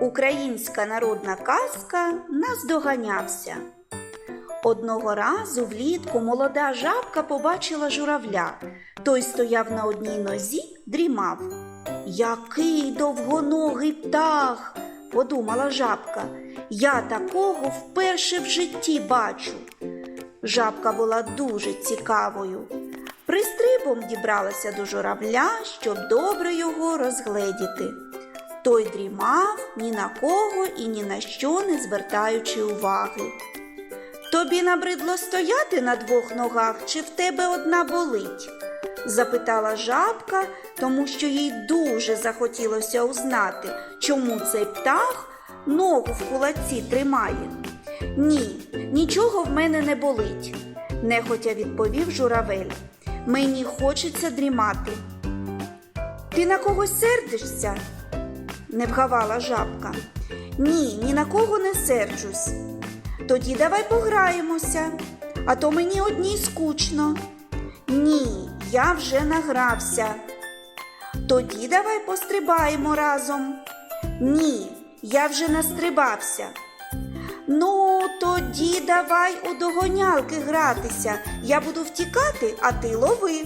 Українська народна казка наздоганявся. Одного разу влітку молода жабка побачила журавля. Той стояв на одній нозі, дрімав. Який довгоногий птах, подумала жабка. Я такого вперше в житті бачу. Жабка була дуже цікавою. Пристрибом дібралася до журавля, щоб добре його розгледіти. Той дрімав ні на кого і ні на що не звертаючи уваги. Тобі набридло стояти на двох ногах, чи в тебе одна болить? запитала жабка, тому що їй дуже захотілося узнати, чому цей птах ногу в кулаці тримає. Ні, нічого в мене не болить, нехотя відповів журавель. Мені хочеться дрімати. Ти на когось сердишся? Не вгавала жабка. Ні, ні на кого не серджусь. Тоді давай пограємося, а то мені одній скучно. Ні, я вже награвся. Тоді давай пострибаємо разом. Ні, я вже настрибався. Ну, тоді давай у догонялки гратися. Я буду втікати, а ти лови.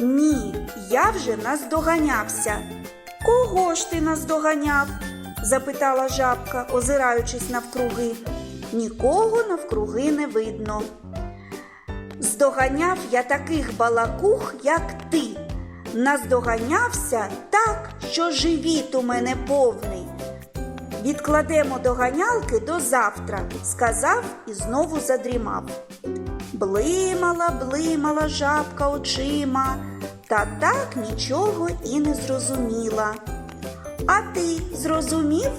Ні, я вже наздоганявся. Кого ж ти наздоганяв? запитала жабка, озираючись навкруги. Нікого навкруги не видно. Здоганяв я таких балакух, як ти. Наздоганявся так, що живіт у мене повний. Відкладемо доганялки до завтра, сказав і знову задрімав. Блимала, блимала жабка очима, та так нічого і не зрозуміла. А ти зрозумів?